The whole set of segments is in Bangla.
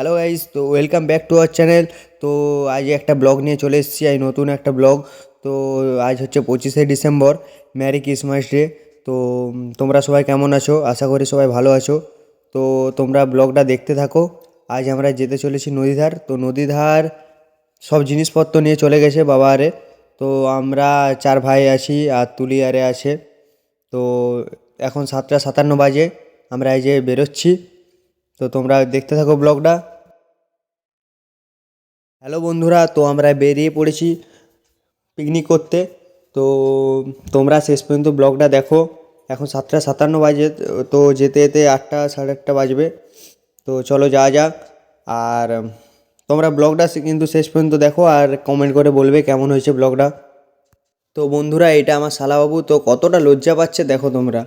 হ্যালো গাইস তো welcome back to our channel তো আজ একটা ব্লগ নিয়ে চলে এসেছি, আজ নতুন একটা ব্লগ তো আজ হচ্ছে পঁচিশে ডিসেম্বর ম্যারি ক্রিসমাস ডে তো তোমরা সবাই কেমন আছো? আশা করি সবাই ভালো আছো। তো তোমরা ব্লগটা দেখতে থাকো। আজ আমরা যেতে চলেছি নদীধার। তো নদীধার সব জিনিসপত্র নিয়ে চলে গেছে বাবা আরে তো আমরা চার ভাই আছি, আর তুলি আরে আছে। তো এখন সাতটা সাতান্ন বাজে। আমরা এই যে বেরোচ্ছি। তো তোমরা দেখতে থাকো ব্লগটা। হ্যালো বন্ধুরা, তো আমরা বেরিয়ে পড়েছি পিকনিক করতে। তো তোমরা শেষ পর্যন্ত ব্লগটা দেখো। এখন সাতটা সাতান্ন বাজে, তো যেতে যেতে আটটা সাড়ে আটটা বাজবে। তো চলো যাওয়া যাক। আর তোমরা ব্লগটা কিন্তু শেষ পর্যন্ত দেখো আর কমেন্ট করে বলবে কেমন হয়েছে ব্লগটা। তো বন্ধুরা, এটা আমার শালাবাবু, তো কতটা লজ্জা পাচ্ছে দেখো তোমরা।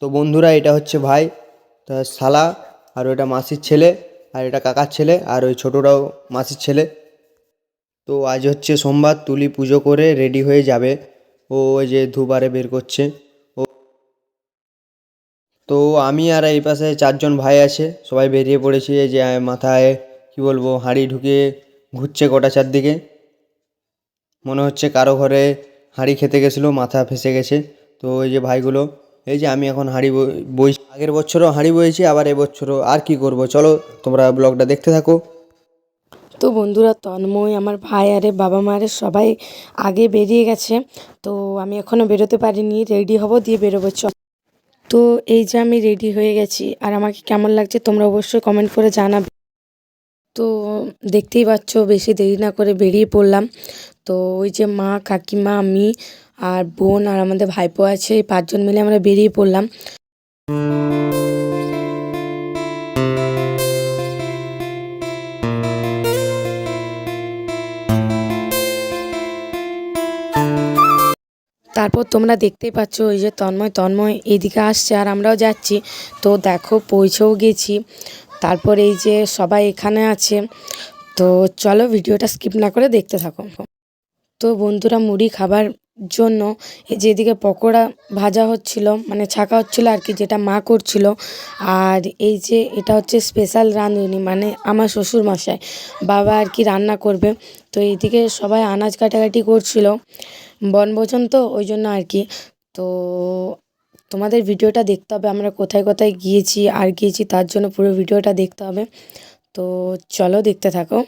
তো বন্ধুরা, এটা হচ্ছে ভাই। তা শালা আর ওটা মাসির ছেলে আর এটা কাকার ছেলে আর ওই ছোটোটাও মাসির ছেলে। তো আজ হচ্ছে সোমবার, তুলি পুজো করে রেডি হয়ে যাবে। ও ওই যে ধুবারে বের করছে। ও তো আমি আর এই পাশে চারজন ভাই আছে, সবাই বেরিয়ে পড়েছি যে মাথায়, কি বলব, হাঁড়ি ঢুকিয়ে ঘুরছে গোটা চারদিকে। মনে হচ্ছে কারও ঘরে হাঁড়ি খেতে গেছিল, মাথা ফেসে গেছে। তো ওই যে ভাইগুলো এই যে আমি এখন হাঁড়ি বই আগের বছরও হাঁড়ি বইছি আবার এবছরও আর কি করব? চলো তোমরা ব্লগটা দেখতে থাকো। তো বন্ধুরা, তন্ময় আমার ভাই আরে বাবা মায়ের সবাই আগে বেরিয়ে গেছে। তো আমি এখনও বেরোতে পারিনি, রেডি হব, দিয়ে বেরোবো চ তো এই যে আমি রেডি হয়ে গেছি, আর আমাকে কেমন লাগছে তোমরা অবশ্যই কমেন্ট করে জানাবে। তো দেখতেই পাচ্ছ, বেশি দেরি না করে বেরিয়ে পড়লাম। তো ওই যে মা, কাকিমা, আমি আর বোন আর আমাদের ভাইপো আছে, এই পাঁচজন মিলে আমরা বেরিয়ে পড়লাম। তারপর তোমরা দেখতেই পাচ্ছ ওই যে তন্ময় তন্ময় এদিকে আসছে আর আমরাও যাচ্ছি। তো দেখো, পৌঁছেও গেছি। তারপর এই যে সবাই এখানে আছে। তো চলো ভিডিওটা স্কিপ না করে দেখতে থাকো। তো বন্ধুরা, মুড়ি খাবার জন্য এই যে এদিকে পকোড়া ভাজা হচ্ছিল মানে ছাঁকা হচ্ছিল আর কি, যেটা মা করছিল। আর এই যে এটা হচ্ছে স্পেশাল রাঁধুনি মানে আমার শ্বশুর মশাই বাবা আর কি রান্না করবে। তো এইদিকে সবাই আনাজ কাটাকাটি করছিল। বনভোজন তো, ওই জন্য আর কি। তো তোমাদের ভিডিওটা দেখতে হবে, আমরা কোথায় কোথায় গিয়েছি, আর গিয়েছি তার জন্য পুরো ভিডিওটা দেখতে হবে। তো চলো দেখতে থাকো।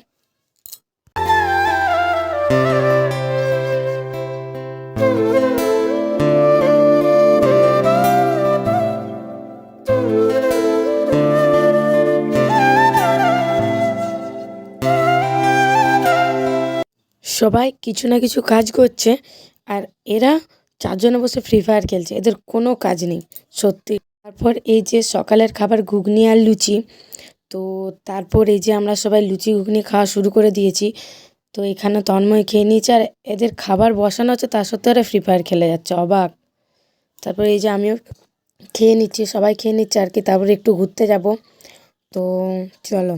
সবাই কিছু না কিছু কাজ করছে আর এরা চারজনে বসে ফ্রি ফায়ার খেলছে। এদের কোনো কাজ নেই, সত্যি। তারপর এই যে সকালের খাবার ঘুগনি আর লুচি, তো তারপর এই যে আমরা সবাই লুচি, ঘুগনি খাওয়া শুরু করে দিয়েছি, তো এখানে তন্ময় খেয়ে নিয়েছে আর এদের খাবার বসানো হচ্ছে তার সত্ত্বেও এরা ফ্রি ফায়ার খেলে যাচ্ছে, অবাক। তারপর এই যে আমিও খেয়ে নিচ্ছি, সবাই খেয়ে নিচ্ছে আর কি, তারপরে একটু ঘুরতে যাব। তো চলো।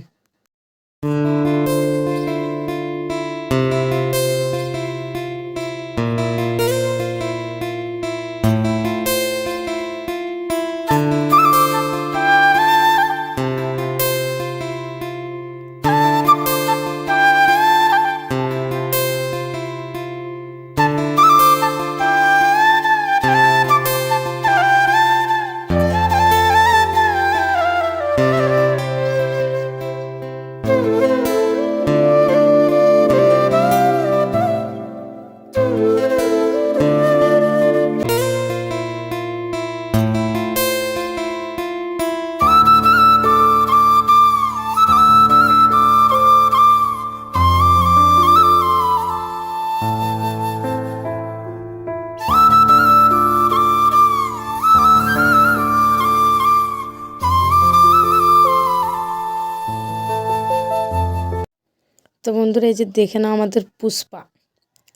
এই যে দেখে নাও আমাদের পুষ্পা।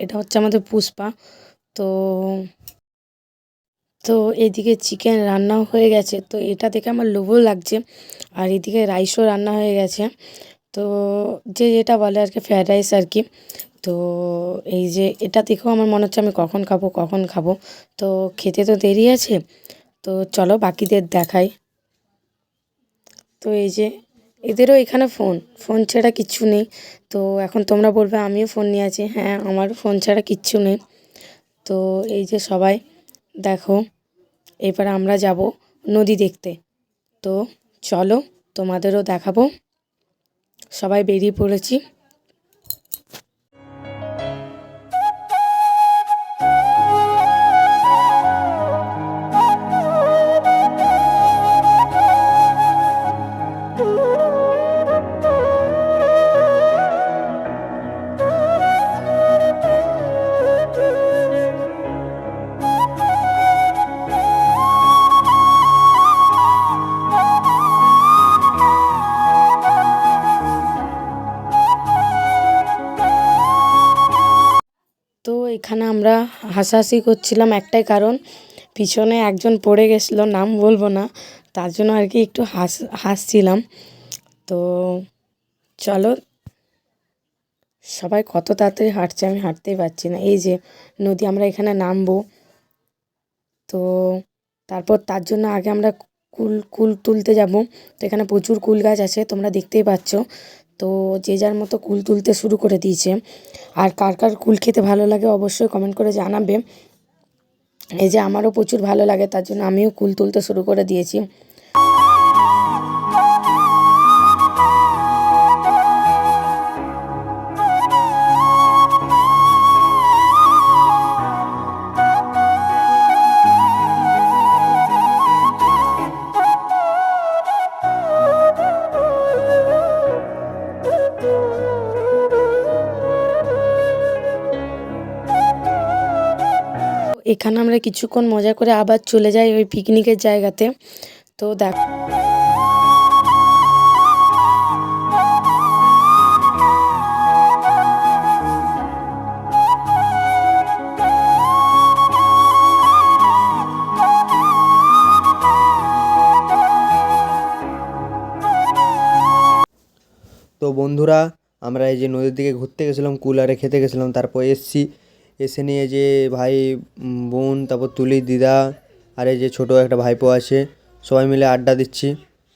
এটা হচ্ছে আমাদের পুষ্পা। তো তো এদিকে চিকেন রান্নাও হয়ে গেছে। তো এটা দেখে আমার লোভও লাগছে। আর এদিকে রাইসও রান্না হয়ে গেছে। তো যে যেটা বলে আর কি ফ্রায়েড রাইস আর কি তো এই যে এটা দেখেও আমার মনে হচ্ছে আমি কখন খাব কখন খাব। তো খেতে তো দেরি আছে। তো চলো বাকিদের দেখাই। তো এই যে এদেরও এখানে ফোন ফোন ছাড়া কিচ্ছু নেই। তো এখন তোমরা বলবে আমিও ফোন নিয়ে আছি। হ্যাঁ আমার ফোন ছাড়া কিচ্ছু নেই। তো এই যে সবাই, দেখো, এবার আমরা যাব নদী দেখতে। তো চলো, তোমাদেরও দেখাবো। সবাই বেরিয়ে পড়েছি। এখানে আমরা হাসাহাসি করছিলাম একটাই কারণ, পিছনে একজন পড়ে গেছিল, নাম বলব না, তার জন্য আর কি একটু হাস, হাসছিলাম। তো চলো, সবাই কত তাড়াতাড়ি হাঁটছে আমি হাঁটতেই পারছি না। এই যে নদী, আমরা এখানে নামবো। তো তারপর তার জন্য আগে আমরা কুল কুল তুলতে যাব। তো এখানে প্রচুর কুল গাছ আছে, তোমরা দেখতেই পাচ্ছ। তো যে যার মতো কুল তুলতে শুরু করে দিয়েছে। আর কার কার কুল খেতে ভালো লাগে অবশ্যই কমেন্ট করে জানাবে। এই যে আমারও প্রচুর ভালো লাগে, তার জন্য আমিও কুল তুলতে শুরু করে দিয়েছি। এখানে আমরা কিছুক্ষণ মজা করে আবার চলে যাই ওই পিকনিকের জায়গাতে। তো দেখ। তো বন্ধুরা, আমরা এই যে নদীর দিকে ঘুরতে গেছিলাম, কুলারে খেতে গেছিলাম, তারপর এসছি। এসে নিয়ে যে ভাই বোন, তারপর তুলি, দিদা আর এই যে ছোটো একটা ভাইপো আছে, সবাই মিলে আড্ডা দিচ্ছি।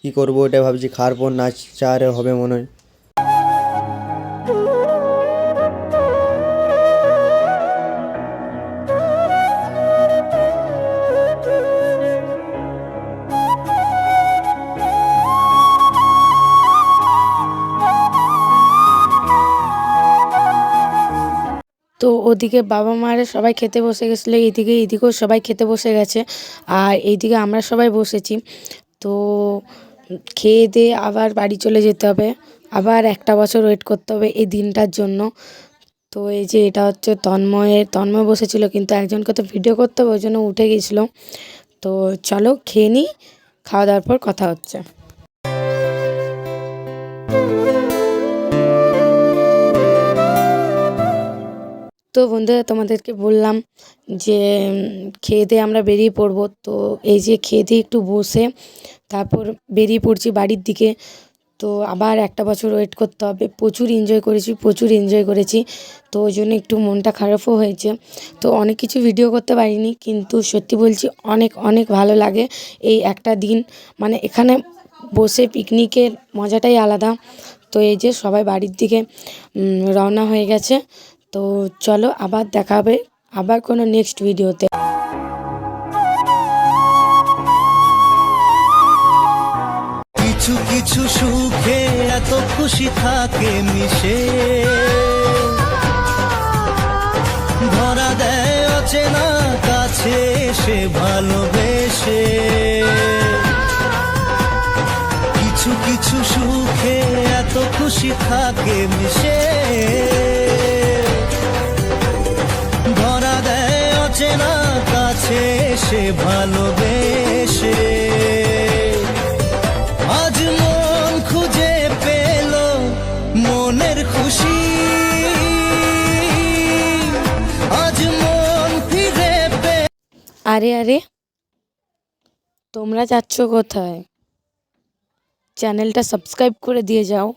কী করব এটা ভাবছি, খাওয়ার পর নাচ চা চারে হবে মনে হয়। ওদিকে বাবা মারা সবাই খেতে বসে গেছিল, এইদিকে এইদিকেও সবাই খেতে বসে গেছে আর এইদিকে আমরা সবাই বসেছি। তো খেয়ে দিয়ে আবার বাড়ি চলে যেতে হবে, আবার একটা বছর ওয়েট করতে হবে এই দিনটার জন্য। তো এই যে এটা হচ্ছে তন্ময়ের, তন্ময় বসেছিল কিন্তু একজনকে তো ভিডিও করতে হবে, ওই জন্য উঠে গেছিল। তো চলো খেয়ে নিই খাওয়া দাওয়ার পর কথা হচ্ছে। তো বন্ধুরা, তোমাদেরকে বললাম যে খেয়ে দিয়ে আমরা বেরিয়ে পড়ব। তো এই যে খেয়ে দিয়ে একটু বসে তারপর বেরিয়ে পড়ছি বাড়ির দিকে। তো আবার একটা বছর ওয়েট করতে হবে। প্রচুর এনজয় করেছি, প্রচুর এনজয় করেছি। তো ওই জন্য একটু মনটা খারাপও হয়েছে। তো অনেক কিছু ভিডিও করতে পারিনি, কিন্তু সত্যি বলছি অনেক অনেক ভালো লাগে এই একটা দিন। মানে এখানে বসে পিকনিকের মজাটাই আলাদা। তো এই যে সবাই বাড়ির দিকে রওনা হয়ে গেছে। তো চলো আবার দেখা হবে আবার কোনো নেক্সট ভিডিওতে কিছু কিছু সুখে এত খুশি থাকে মিশে। ধরা দেয় অচেনা কাছে সে ভালোবেসে। কিছু কিছু সুখে এত খুশি থাকে মিশে। সে ভালোবেসে। আজ মন খুঁজে পেল মনের খুশি। আজ মন ফিরে আরে আরে, তোমরা যাচ্ছ কোথায়? চ্যানেলটা সাবস্ক্রাইব করে দিয়ে যাও।